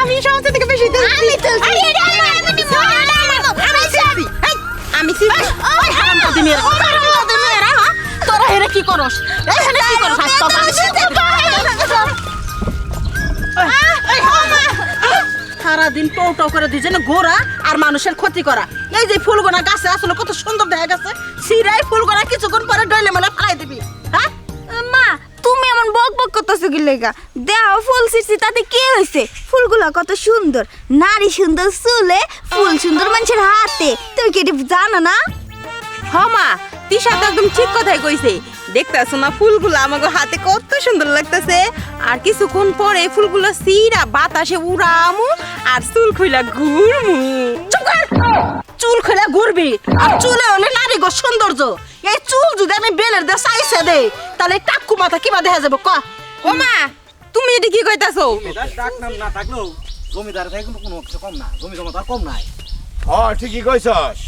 আমি সবচেয়ে থেকে বেশি আমি আমি আমি হ্যাঁ? তোরা হেরে কি করস? এখানে কি করস? সারাদিন টো করে দুজনে ঘোরা আর মানুষের ক্ষতি করা। এই যে ফুলগোনা গাছে আসলে কত সুন্দর দেখা গেছে। সিরাই ফুলগোনা কিছুক্ষণ পরে ডইলে মেলে ফেলাই দিবি। হ্যাঁ? মা তুমি এমন বক বক করতেছো কি লেগা? দেহ ফুল ছিড়ছি তাতে কি হয়েছে ফুলগুলো কত সুন্দর। নারী সুন্দর চুলে ফুল সুন্দর মানুষের হাতে। তুমি কি এটা জানো না? হমা তিশা তো একদম ঠিক কথাই কইছে। দেখতেছো না ফুলগুলো আমাকে হাতে কত সুন্দর লাগতেছে? আর কিছুক্ষণ পরে ফুলগুলো সিরা বাতাসে উড়ামু আর চুল খুইলা ঘুরমু। চুল খুলে ঘুরবি। আর চুলে হলে নারী গো সৌন্দর্য। এই চুল যদি আমি বেলের দিয়ে সাইসে দেই তাহলে টাক্কু মাথা কিবা দেখা যাবে? ক। ও মা তুমি এটা কি কইতাছো? ডাক নাম না থাকল জমিদার থেকে কিন্তু কোনো কিছু কম না। জমি জমা তার কম নাই। হ ঠিকই কইছস।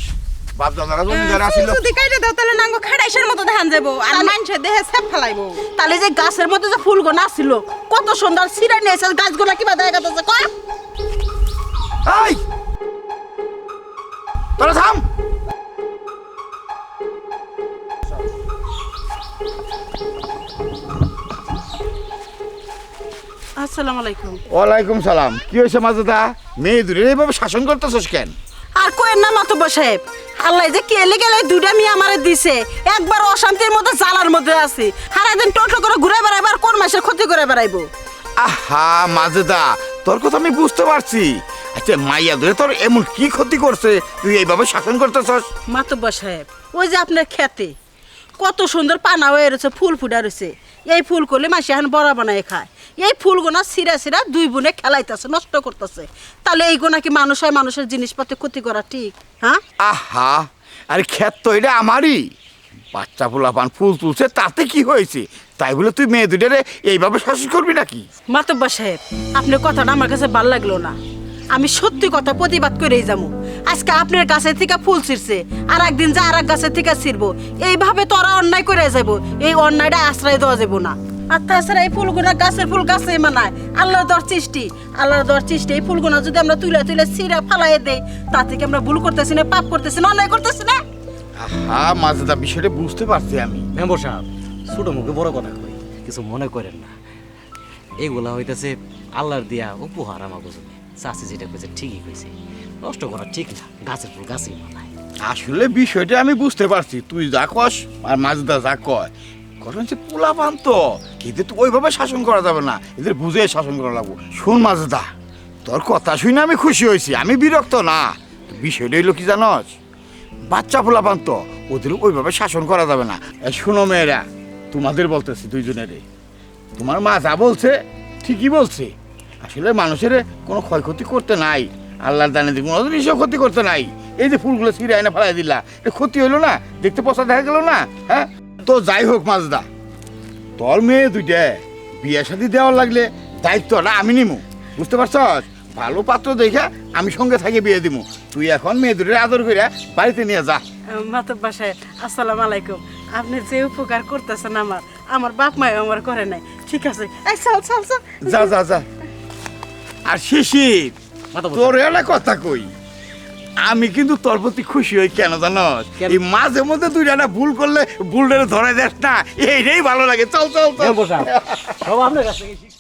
বাপ দাদারা জমিদার আছিল। যদি কাইটে দাও তাহলে নাঙ্গো খাড়াইশের মতো ধান যাব আর মানুষে দেহে সেপ ফেলাইবো। তাহলে যে গাছের মধ্যে যে ফুলগুলো আসছিল কত সুন্দর সিরা নিয়েছে গাছগুলো কিবা দেখা যাচ্ছে আসসালামু আলাইকুম। ওয়ালাইকুম সালাম। কি হয়েছে মাজদা? মেয়ে দূরে এইভাবে শাসন করতেছস কেন? আর অত সাহেব আল্লাহ যে কেলে গেলে দুইটা মেয়ে আমারে দিছে। একবার অশান্তির মধ্যে জ্বালার মধ্যে আছি। সারাদিন টোটো করে ঘুরে বেড়াইবার কোন মাসের ক্ষতি করে বেড়াইবো? আহা মাজদা তোর কথা আমি বুঝতে পারছি। আচ্ছা মাইয়া ধরে তোর এমন কি ক্ষতি করছে? তুই এইভাবে শাসন করতেছস? মাতব্বর সাহেব ওই যে আপনার খেতে কত সুন্দর পানা হয়ে রয়েছে ফুল ফুটা রয়েছে। এই ফুল করলে মাসি এখন বড়া বানায় খায়। এই ফুলগুনা সিরা সিরা দুই বোনে খেলাইতেছে নষ্ট করতেছে। তাহলে এই গোনা কি মানুষ হয় মানুষের জিনিসপত্র ক্ষতি করা ঠিক হ্যাঁ? আহা আরে ক্ষেত তো এটা আমারই। বাচ্চা পোলা পান ফুল তুলছে তাতে কি হয়েছে? তাই বলে তুই মেয়ে দুটারে এইভাবে শাসন করবি নাকি? মাতব্বর সাহেব আপনার কথাটা আমার কাছে ভালো লাগল না। আমি সত্যি কথা প্রতিবাদ করেই যাব। আজকে আপনার গাছের থেকে ফুল ছিঁড়ছে আর একদিন যা আর এক গাছের থেকে ছিঁড়বো। এইভাবে তো ওরা অন্যায় করে যাব এই অন্যায়টা আশ্রয় দেওয়া যাব না। আর তাছাড়া এই ফুলগুনা গাছের ফুল গাছে মানায় আল্লাহর দর সৃষ্টি। আল্লাহর দর সৃষ্টি এই ফুলগুনা যদি আমরা তুলে তুলে ছিঁড়ে ফালাই দেই তা থেকে আমরা ভুল করতেছি না পাপ করতেছি না অন্যায় করতেছি না। আহা মাজদা বিষয়টা বুঝতে পারছি আমি। মেম্বার সাহেব ছোট মুখে বড় কথা কই কিছু মনে করেন না। এগুলা হইতেছে আল্লাহর দিয়া উপহার আমার বুঝুন। চাষি যেটা কইছে ঠিকই কইছে। নষ্ট করা ঠিক না, গাছের ফুল গাছই আসলে বিষয়টা আমি বুঝতে পারছি, তুই যা কস আর মাজদা যা কয়। ঘটনা হচ্ছে পোলা পান তো, এদের তো ওইভাবে শাসন করা যাবে না, এদের বুঝে শাসন করা লাগবো। শোন মাজদা, তোর কথা শুনে আমি খুশি হয়েছি, আমি বিরক্ত না। বিষয়টা হইল কি জানস? বাচ্চা পোলা পান ওদের ওইভাবে শাসন করা যাবে না। শোনো মেয়েরা, তোমাদের বলতেছি দুইজনেরে তোমার মা যা বলছে, ঠিকই বলছে। আসলে মানুষের কোনো ক্ষয়ক্ষতি করতে নাই। আল্লাহর দানে দিয়ে কোনো জিনিসও ক্ষতি করতে নাই। এই যে ফুলগুলো ছিঁড়ে আইনে ফেলাই দিলা এটা ক্ষতি হইল না? দেখতে পচা দেখা গেল না? হ্যাঁ? তো যাই হোক মাজদা। তোর মেয়ে দুইটা বিয়ে শাদি দেওয়ার লাগলে দায়িত্বটা আমি নিমু। বুঝতে পারছস? ভালো পাত্র দেখে আমি সঙ্গে থাকি বিয়ে দিমু। তুই এখন মেয়ে দুটোর আদর করে বাড়িতে নিয়ে যা। মাতব্বর সাহেব আসসালামু আলাইকুম। আপনি যে উপকার করতেছেন আমার আমার বাপ মায় আমার করে নাই। ঠিক আছে? এই চল চল চল। যা যা যা। আর শিশির তোর একটা কথা কই? আমি কিন্তু তোর প্রতি খুশি হই কেন জানো? এই মাঝে মধ্যে তুই জানা ভুল করলে ভুলটা ধরে দেস না এইটাই ভালো লাগে। চল চল চল। সব আপনার কাছ থেকে।